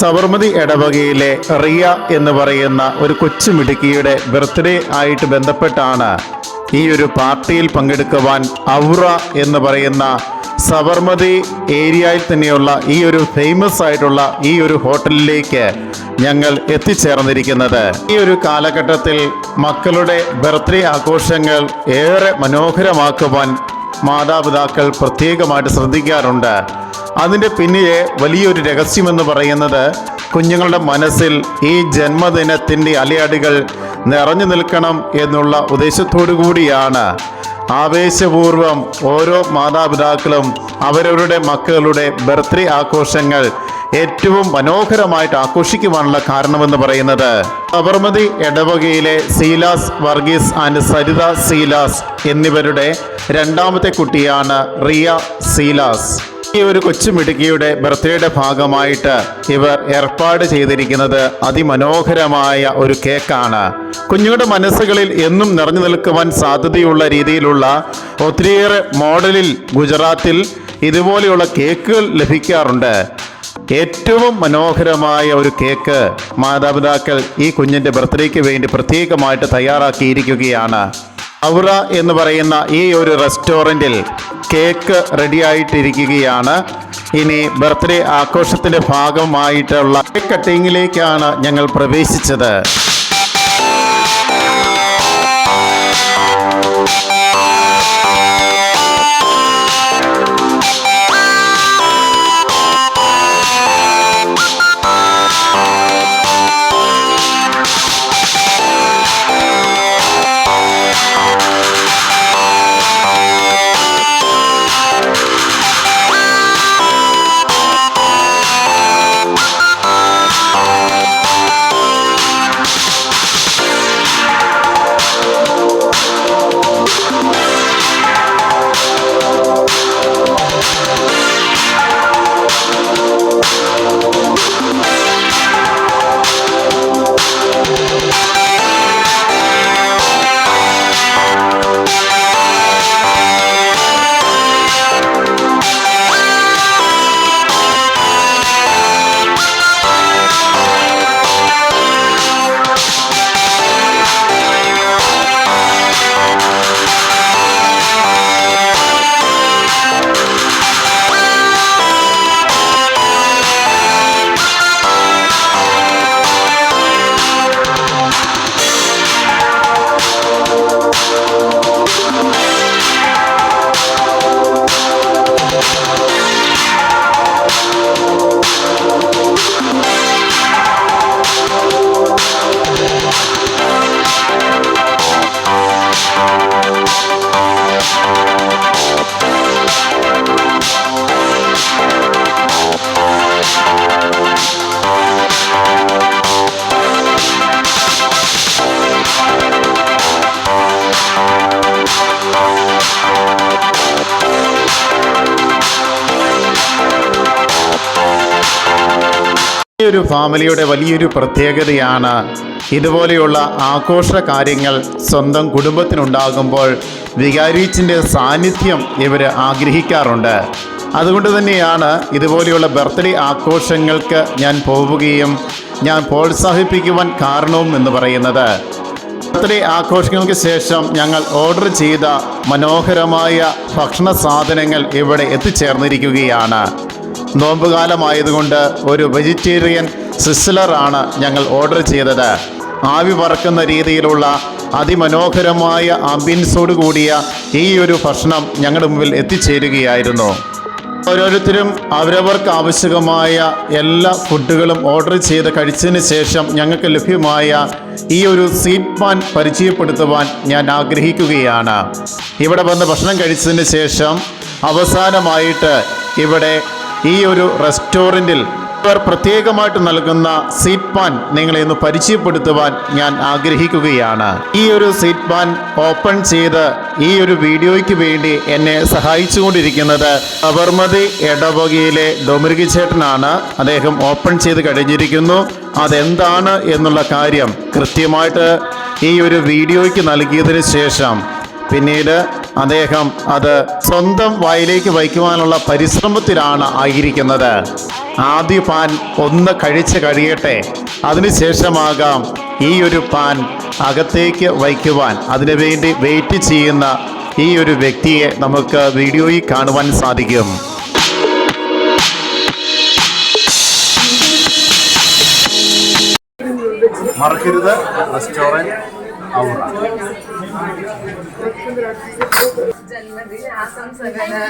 സബർമതി ഇടവകയിലെ റിയ എന്ന് പറയുന്ന ഒരു കൊച്ചു മിടുക്കിയുടെ ബർത്ത്ഡേ ആയിട്ട് ബന്ധപ്പെട്ടാണ് ഈ ഒരു പാർട്ടിയിൽ പങ്കെടുക്കുവാൻ ഔറ എന്ന് പറയുന്ന സബർമതി ഏരിയയിൽ തന്നെയുള്ള ഈ ഒരു ഫേമസ് ആയിട്ടുള്ള ഈ ഒരു ഹോട്ടലിലേക്ക് ഞങ്ങൾ എത്തിച്ചേർന്നിരിക്കുന്നത്. ഈ ഒരു കാലഘട്ടത്തിൽ മക്കളുടെ ബർത്ത്ഡേ ആഘോഷങ്ങൾ ഏറെ മനോഹരമാക്കുവാൻ മാതാപിതാക്കൾ പ്രത്യേകമായിട്ട് ശ്രദ്ധിക്കാറുണ്ട്. അതിന്റെ പിന്നിലെ വലിയൊരു രഹസ്യമെന്ന് പറയുന്നത് കുഞ്ഞുങ്ങളുടെ മനസ്സിൽ ഈ ജന്മദിനത്തിന്റെ അലയടികൾ നിറഞ്ഞു നിൽക്കണം എന്നുള്ള ഉദ്ദേശത്തോടു കൂടിയാണ്. ആവേശപൂർവം ഓരോ മാതാപിതാക്കളും അവരവരുടെ മക്കളുടെ ബർത്ത്ഡേ ആഘോഷങ്ങൾ ഏറ്റവും മനോഹരമായിട്ട് ആഘോഷിക്കുവാനുള്ള കാരണമെന്ന് പറയുന്നത്. സബർമതി ഇടവകയിലെ സീലാസ് വർഗീസ് ആൻഡ് സരിത സീലാസ് എന്നിവരുടെ രണ്ടാമത്തെ കുട്ടിയാണ് റിയ സീലാസ്. ഈ ഒരു കൊച്ചു മിടുക്കിയുടെ ബർത്ത്ഡേയുടെ ഭാഗമായിട്ട് ഇവർ ഏർപ്പാട് ചെയ്തിരിക്കുന്നത് അതിമനോഹരമായ ഒരു കേക്കാണ്. കുഞ്ഞുങ്ങളുടെ മനസ്സുകളിൽ എന്നും നിറഞ്ഞു നിൽക്കുവാൻ സാധ്യതയുള്ള രീതിയിലുള്ള ഒത്തിരിയേറെ മോഡലിൽ ഗുജറാത്തിൽ ഇതുപോലെയുള്ള കേക്കുകൾ ലഭിക്കാറുണ്ട്. ഏറ്റവും മനോഹരമായ ഒരു കേക്ക് മാതാപിതാക്കൾ ഈ കുഞ്ഞിന്റെ ബർത്ത്ഡേക്ക് വേണ്ടി പ്രത്യേകമായിട്ട് തയ്യാറാക്കിയിരിക്കുകയാണ്. ഔറ എന്ന് പറയുന്ന ഈ ഒരു റെസ്റ്റോറന്റിൽ കേക്ക് റെഡിയായിട്ടിരിക്കുകയാണ്. ഇനി ബർത്ത്ഡേ ആഘോഷത്തിന്റെ ഭാഗമായിട്ടുള്ള കേക്ക് കട്ടിങ്ങിലേക്കാണ് ഞങ്ങൾ പ്രവേശിച്ചത്. ഈ ഒരു ഫാമിലിയുടെ വലിയൊരു പ്രത്യേകതയാണ് ഇതുപോലെയുള്ള ആഘോഷ കാര്യങ്ങൾ സ്വന്തം കുടുംബത്തിനുണ്ടാകുമ്പോൾ വികാരീച്ചിന്റെ സാന്നിധ്യം ഇവർ ആഗ്രഹിക്കാറുണ്ട്. അതുകൊണ്ട് തന്നെയാണ് ഇതുപോലെയുള്ള ബർത്ത്ഡേ ആഘോഷങ്ങൾക്ക് ഞാൻ പോവുകയും ഞാൻ പ്രോത്സാഹിപ്പിക്കുവാൻ കാരണവും എന്ന് പറയുന്നത്. ബർത്ത്ഡേ ആഘോഷങ്ങൾക്ക് ശേഷം ഞങ്ങൾ ഓർഡർ ചെയ്ത മനോഹരമായ ഭക്ഷണ സാധനങ്ങൾ ഇവിടെ എത്തിച്ചേർന്നിരിക്കുകയാണ്. നോമ്പുകാലമായതുകൊണ്ട് ഒരു വെജിറ്റേറിയൻ സിസ്ലറാണ് ഞങ്ങൾ ഓർഡർ ചെയ്തത്. ആവി പറക്കുന്ന രീതിയിലുള്ള അതിമനോഹരമായ ആംബിയൻസോട് കൂടിയ ഈ ഒരു ഭക്ഷണം ഞങ്ങളുടെ മുമ്പിൽ എത്തിച്ചേരുകയായിരുന്നു. ഓരോരുത്തരും അവരവർക്ക് ആവശ്യകമായ എല്ലാ ഫുഡുകളും ഓർഡർ ചെയ്ത് കഴിച്ചതിന് ശേഷം ഞങ്ങൾക്ക് ലഭ്യമായ ഈ ഒരു സീറ്റ് പാൻ പരിചയപ്പെടുത്തുവാൻ ഞാൻ ആഗ്രഹിക്കുകയാണ്. ഇവിടെ വന്ന് ഭക്ഷണം കഴിച്ചതിന് ശേഷം അവസാനമായിട്ട് ഇവിടെ ഈ ഒരു റെസ്റ്റോറന്റിൽ ഇവർ പ്രത്യേകമായിട്ട് നൽകുന്ന സീറ്റ് പാൻ നിങ്ങളെ ഒന്ന് പരിചയപ്പെടുത്തുവാൻ ഞാൻ ആഗ്രഹിക്കുകയാണ്. ഈ ഒരു സീറ്റ് പാൻ ഓപ്പൺ ചെയ്ത് ഈ ഒരു വീഡിയോയ്ക്ക് വേണ്ടി എന്നെ സഹായിച്ചുകൊണ്ടിരിക്കുന്നത് അബർമതി ഇടവകയിലെ ഡൊമിരികി ചേട്ടനാണ്. അദ്ദേഹം ഓപ്പൺ ചെയ്ത് കഴിഞ്ഞിരിക്കുന്നു. അതെന്താണ് എന്നുള്ള കാര്യം കൃത്യമായിട്ട് ഈ ഒരു വീഡിയോയ്ക്ക് നൽകിയതിന് ശേഷം പിന്നീട് അദ്ദേഹം അത് സ്വന്തം വായിലേക്ക് വയ്ക്കുവാനുള്ള പരിശ്രമത്തിലാണ് ആയിരിക്കുന്നത്. ആദ്യ പാൻ ഒന്ന് കഴിച്ച് കഴിയട്ടെ. അതിനുശേഷമാകാം ഈ ഒരു പാൻ അകത്തേക്ക് വയ്ക്കുവാൻ അതിനുവേണ്ടി വെയിറ്റ് ചെയ്യുന്ന ഈ ഒരു വ്യക്തിയെ നമുക്ക് വീഡിയോയിൽ കാണുവാൻ സാധിക്കും. മറക്കരുത്. റെസ്റ്റോറന്റ്. औरा जन्मदिन आसम सगळ्यांना